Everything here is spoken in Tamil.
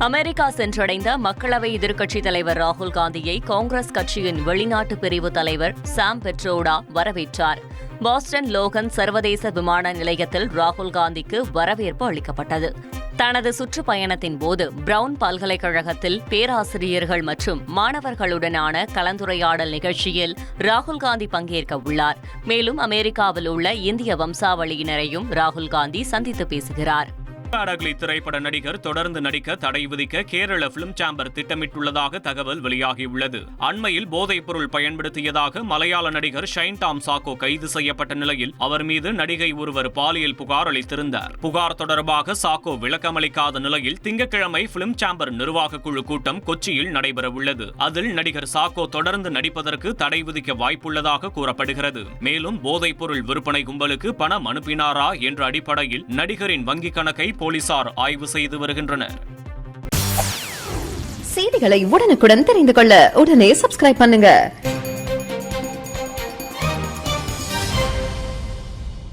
அமெரிக்கா சென்றடைந்த மக்களவை எதிர்க்கட்சித் தலைவர் ராகுல் காந்தியை காங்கிரஸ் கட்சியின் வெளிநாட்டு பிரிவு தலைவர் சாம் பெட்ரோடா வரவேற்றார். பாஸ்டன் லோகன் சர்வதேச விமான நிலையத்தில் ராகுல் காந்திக்கு வரவேற்பு அளிக்கப்பட்டது. தனது சுற்றுப்பயணத்தின் போது பிரவுன் பல்கலைக்கழகத்தில் பேராசிரியர்கள் மற்றும் மாணவர்களுடனான கலந்துரையாடல் நிகழ்ச்சியில் ராகுல் காந்தி பங்கேற்க உள்ளார். மேலும் அமெரிக்காவில் உள்ள இந்திய வம்சாவளியினரையும் ராகுல் காந்தி சந்தித்து பேசுகிறார். அடக்லி திரைப்பட நடிகர் தொடர்ந்து நடிக்க தடை விதிக்க கேரள பிலிம் சாம்பர் திட்டமிட்டுள்ளதாக தகவல் வெளியாகியுள்ளது. அண்மையில் போதைப் பொருள் பயன்படுத்தியதாக மலையாள நடிகர் ஷைன் டாம் சாக்கோ கைது செய்யப்பட்ட நிலையில் அவர் மீது நடிகை ஒருவர் பாலியல் புகார் அளித்திருந்தார். புகார் தொடர்பாக சாக்கோ விளக்கமளிக்காத நிலையில் திங்கட்கிழமை பிலிம் சாம்பர் நிர்வாக குழு கூட்டம் கொச்சியில் நடைபெறவுள்ளது. அதில் நடிகர் சாக்கோ தொடர்ந்து நடிப்பதற்கு தடை விதிக்க வாய்ப்புள்ளதாக கூறப்படுகிறது. மேலும் போதைப் பொருள் விற்பனை கும்பலுக்கு பணம் அனுப்பினாரா என்ற அடிப்படையில் நடிகரின் வங்கிக் கணக்கை போலீசார் ஆய்வு செய்து வருகின்றனர். செய்திகளை உடனுக்குடன் தெரிந்து கொள்ள உடனே சப்ஸ்கிரைப் பண்ணுங்க.